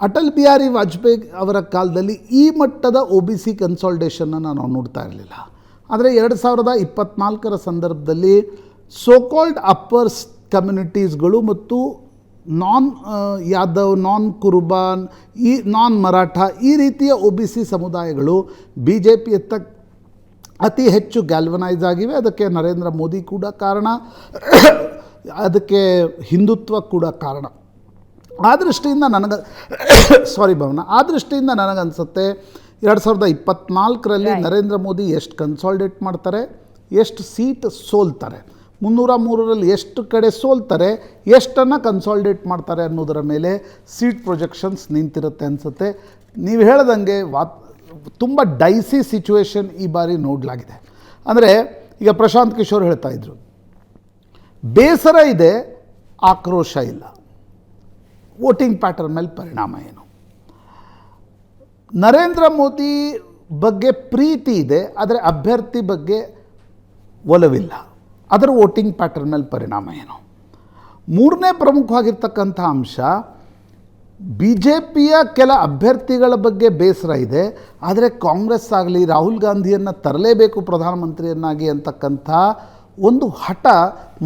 B: ಅಟಲ್ ಬಿಹಾರಿ ವಾಜಪೇಯಿ ಅವರ ಕಾಲದಲ್ಲಿ ಈ ಮಟ್ಟದ ಒ ಬಿ ಸಿ ಕನ್ಸಾಲ್ಟೇಷನನ್ನು ನಾವು ನೋಡ್ತಾ ಇರಲಿಲ್ಲ. ಆದರೆ ಎರಡು ಸಾವಿರದ ಇಪ್ಪತ್ನಾಲ್ಕರ ಸಂದರ್ಭದಲ್ಲಿ ಸೋಕಾಲ್ಡ್ ಅಪ್ಪರ್ಸ್ ಕಮ್ಯುನಿಟೀಸ್ಗಳು ಮತ್ತು ನಾನ್ ಯಾದವ್ ನಾನ್ ಕುರ್ಬಾನ್ ಈ ನಾನ್ ಮರಾಠ ಈ ರೀತಿಯ ಒ ಬಿ ಸಿ ಸಮುದಾಯಗಳು ಬಿ ಜೆ ಪಿಯತ್ತ ಅತಿ ಹೆಚ್ಚು ಗ್ಯಾಲ್ವನೈಸ್ ಆಗಿವೆ. ಅದಕ್ಕೆ ನರೇಂದ್ರ ಮೋದಿ ಕೂಡ ಕಾರಣ. ಅದಕ್ಕೆ ಹಿಂದುತ್ವ ಕೂಡ ಕಾರಣ. ಆ ದೃಷ್ಟಿಯಿಂದ ನನಗೆ ಸಾರಿ ಭವನ ಆ ದೃಷ್ಟಿಯಿಂದ ನನಗನ್ಸುತ್ತೆ ಎರಡು ಸಾವಿರದ ಇಪ್ಪತ್ನಾಲ್ಕರಲ್ಲಿ ನರೇಂದ್ರ ಮೋದಿ ಎಷ್ಟು ಕನ್ಸಾಲ್ಡೇಟ್ ಮಾಡ್ತಾರೆ ಎಷ್ಟು ಸೀಟ್ ಸೋಲ್ತಾರೆ ಮುನ್ನೂರ ಮೂರರಲ್ಲಿ ಎಷ್ಟು ಕಡೆ ಸೋಲ್ತಾರೆ ಎಷ್ಟನ್ನು ಕನ್ಸಾಲ್ಡೇಟ್ ಮಾಡ್ತಾರೆ ಅನ್ನೋದರ ಮೇಲೆ ಸೀಟ್ ಪ್ರೊಜೆಕ್ಷನ್ಸ್ ನಿಂತಿರುತ್ತೆ ಅನಿಸುತ್ತೆ. ನೀವು ಹೇಳ್ದಂಗೆ ವಾ ತುಂಬ ಡೈಸಿ ಸಿಚುವೇಶನ್ ಈ ಬಾರಿ ನೋಡಲಾಗಿದೆ. ಅಂದರೆ ಈಗ ಪ್ರಶಾಂತ್ ಕಿಶೋರ್ ಹೇಳ್ತಾ ಇದ್ರು ಬೇಸರ ಇದೆ, ಆಕ್ರೋಶ ಇಲ್ಲ. ವೋಟಿಂಗ್ ಪ್ಯಾಟರ್ನ್ ಮೇಲೆ ಪರಿಣಾಮ ಏನು? ನರೇಂದ್ರ ಮೋದಿ ಬಗ್ಗೆ ಪ್ರೀತಿ ಇದೆ, ಆದರೆ ಅಭ್ಯರ್ಥಿ ಬಗ್ಗೆ ಒಲವಿಲ್ಲ. ಅದರ ವೋಟಿಂಗ್ ಪ್ಯಾಟರ್ನ್ ಮೇಲೆ ಪರಿಣಾಮ ಏನು? ಮೂರನೇ ಪ್ರಮುಖವಾಗಿರ್ತಕ್ಕಂಥ ಅಂಶ ಬಿ ಜೆ ಪಿಯ ಕೆಲ ಅಭ್ಯರ್ಥಿಗಳ ಬಗ್ಗೆ ಬೇಸರ ಇದೆ, ಆದರೆ ಕಾಂಗ್ರೆಸ್ ಆಗಲಿ ರಾಹುಲ್ ಗಾಂಧಿಯನ್ನು ತರಲೇಬೇಕು ಪ್ರಧಾನಮಂತ್ರಿಯನ್ನಾಗಿ ಅಂತಕ್ಕಂಥ ಒಂದು ಹಠ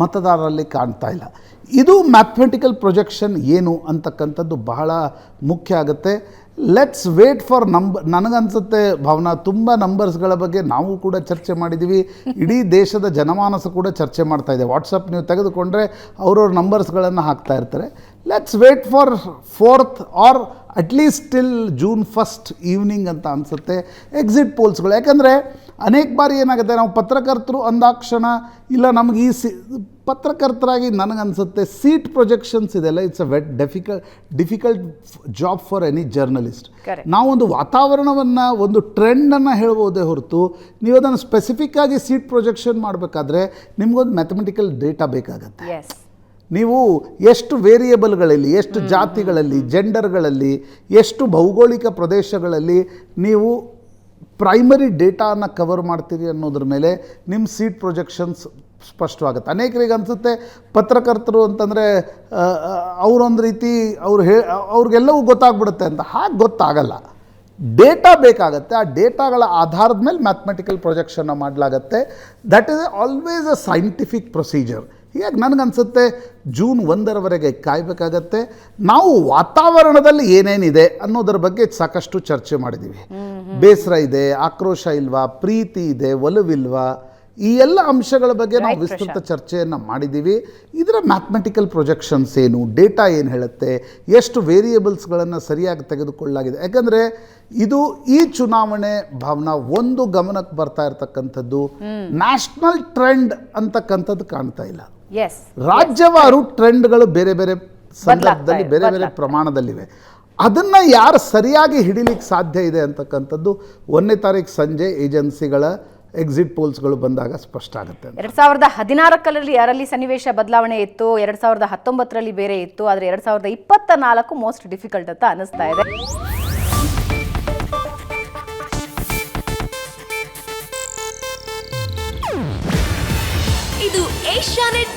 B: ಮತದಾರರಲ್ಲಿ ಕಾಣ್ತಾ ಇಲ್ಲ. ಇದು ಮ್ಯಾಥಮೆಟಿಕಲ್ ಪ್ರೊಜೆಕ್ಷನ್ ಏನು ಅಂತಕ್ಕಂಥದ್ದು ಬಹಳ ಮುಖ್ಯ ಆಗುತ್ತೆ. ಲೆಟ್ಸ್ ವೇಟ್ ಫಾರ್ ನಂಬ ನನಗನ್ಸುತ್ತೆ ಭಾವನಾ, ತುಂಬ ನಂಬರ್ಸ್ಗಳ ಬಗ್ಗೆ ನಾವು ಕೂಡ ಚರ್ಚೆ ಮಾಡಿದ್ದೀವಿ ಇಡೀ ದೇಶದ ಜನಮಾನಸ ಕೂಡ ಚರ್ಚೆ ಮಾಡ್ತಾ ಇದೆ. ವಾಟ್ಸಪ್ ನೀವು ತೆಗೆದುಕೊಂಡ್ರೆ ಅವ್ರವ್ರ ನಂಬರ್ಸ್ಗಳನ್ನು ಹಾಕ್ತಾ ಇರ್ತಾರೆ. Let's wait for fourth or at least till June first evening ಅಂತ ಅನಿಸುತ್ತೆ. ಎಕ್ಸಿಟ್ ಪೋಲ್ಸ್ಗಳು ಯಾಕಂದರೆ ಅನೇಕ ಬಾರಿ ಏನಾಗುತ್ತೆ? ನಾವು ಪತ್ರಕರ್ತರು ಅಂದಾಕ್ಷಣ ಇಲ್ಲ ನಮಗೆ ಈ ಸಿ ಪತ್ರಕರ್ತರಾಗಿ ನನಗನ್ಸುತ್ತೆ ಸೀಟ್ ಪ್ರೊಜೆಕ್ಷನ್ಸ್ ಇದೆಲ್ಲ it's a very difficult difficult job for any journalist. ನಾವೊಂದು ವಾತಾವರಣವನ್ನು ಒಂದು ಟ್ರೆಂಡನ್ನು ಹೇಳ್ಬೋದೇ ಹೊರತು ನೀವು ಅದನ್ನು ಸ್ಪೆಸಿಫಿಕ್ಕಾಗಿ ಸೀಟ್ ಪ್ರೊಜೆಕ್ಷನ್ ಮಾಡಬೇಕಾದ್ರೆ ನಿಮಗೊಂದು ಮ್ಯಾಥಮೆಟಿಕಲ್ ಡೇಟಾ ಬೇಕಾಗತ್ತೆ. ನೀವು ಎಷ್ಟು ವೇರಿಯಬಲ್ಗಳಲ್ಲಿ ಎಷ್ಟು ಜಾತಿಗಳಲ್ಲಿ ಜೆಂಡರ್ಗಳಲ್ಲಿ ಎಷ್ಟು ಭೌಗೋಳಿಕ ಪ್ರದೇಶಗಳಲ್ಲಿ ನೀವು ಪ್ರೈಮರಿ ಡೇಟಾನ ಕವರ್ ಮಾಡ್ತೀರಿ ಅನ್ನೋದ್ರ ಮೇಲೆ ನಿಮ್ಮ ಸೀಟ್ ಪ್ರೊಜೆಕ್ಷನ್ಸ್ ಸ್ಪಷ್ಟವಾಗುತ್ತೆ. ಅನೇಕರಿಗೆ ಅನಿಸುತ್ತೆ ಪತ್ರಕರ್ತರು ಅಂತಂದರೆ ಅವರೊಂದು ರೀತಿ ಅವ್ರು ಹೇ ಅವ್ರಿಗೆಲ್ಲವೂ ಗೊತ್ತಾಗ್ಬಿಡುತ್ತೆ ಅಂತ. ಹಾಗೆ ಗೊತ್ತಾಗಲ್ಲ. ಡೇಟಾ ಬೇಕಾಗತ್ತೆ. ಆ ಡೇಟಾಗಳ ಆಧಾರದ ಮೇಲೆ ಮ್ಯಾಥಮೆಟಿಕಲ್ ಪ್ರೊಜೆಕ್ಷನ್ನ ಮಾಡಲಾಗತ್ತೆ. That is always a scientific procedure ಹೀಗಾಗಿ ನನಗನ್ಸುತ್ತೆ? ಜೂನ್ ಒಂದರವರೆಗೆ ಕಾಯಬೇಕಾಗತ್ತೆ. ನಾವು ವಾತಾವರಣದಲ್ಲಿ ಏನೇನಿದೆ ಅನ್ನೋದರ ಬಗ್ಗೆ ಸಾಕಷ್ಟು ಚರ್ಚೆ ಮಾಡಿದ್ದೀವಿ ಬೇಸರ ಇದೆ ಆಕ್ರೋಶ ಇಲ್ವಾ ಪ್ರೀತಿ ಇದೆ ಒಲವಿಲ್ವಾ? ಈ ಎಲ್ಲ ಅಂಶಗಳ ಬಗ್ಗೆ ನಾವು ವಿಸ್ತೃತ. ಚರ್ಚೆಯನ್ನು ಮಾಡಿದ್ದೀವಿ ಇದರ ಮ್ಯಾಥಮೆಟಿಕಲ್ ಪ್ರೊಜೆಕ್ಷನ್ಸ್ ಏನು ಡೇಟಾ ಏನು ಹೇಳುತ್ತೆ ಎಷ್ಟು ವೇರಿಯೇಬಲ್ಸ್ಗಳನ್ನು ಸರಿಯಾಗಿ ತೆಗೆದುಕೊಳ್ಳಲಾಗಿದೆ. ಯಾಕಂದರೆ ಇದು ಈ ಚುನಾವಣೆ ಭಾವನಾ ಒಂದು ಗಮನಕ್ಕೆ ಬರ್ತಾ ಇರತಕ್ಕಂಥದ್ದು ನ್ಯಾಷನಲ್ ಟ್ರೆಂಡ್ ಅಂತಕ್ಕಂಥದ್ದು ಕಾಣ್ತಾ ಇಲ್ಲ. ರಾಜ್ಯವಾರು ಟ್ರೆಂಡ್ಗಳು ಬೇರೆ ಬೇರೆ ಸಂದರ್ಭದಲ್ಲಿ ಬೇರೆ ಬೇರೆ ಪ್ರಮಾಣದಲ್ಲಿವೆ. ಅದನ್ನು ಯಾರು ಸರಿಯಾಗಿ ಹಿಡಿಲಿಕ್ಕೆ ಸಾಧ್ಯ ಇದೆ ಅಂತಕ್ಕಂಥದ್ದು ಒಂದನೇ ತಾರೀಕು ಸಂಜೆ ಏಜೆನ್ಸಿಗಳ ಎಕ್ಸಿಟ್ ಪೋಲ್ಸ್ಗಳು ಬಂದಾಗ ಸ್ಪಷ್ಟ ಆಗುತ್ತೆ.
A: ಎರಡ್ ಸಾವಿರದ ಹದಿನಾರಕ್ಕರಲ್ಲಿ ಯಾರಲ್ಲಿ ಸನ್ನಿವೇಶ ಬದಲಾವಣೆ ಇತ್ತು? ಎರಡ್ ಸಾವಿರದ ಹತ್ತೊಂಬತ್ತರಲ್ಲಿ ಬೇರೆ ಇತ್ತು. ಆದರೆ ಎರಡ್ ಸಾವಿರದ ಇಪ್ಪತ್ತ ನಾಲ್ಕು ಮೋಸ್ಟ್ ಡಿಫಿಕಲ್ಟ್ ಅಂತ ಅನಿಸ್ತಾ ಇದು.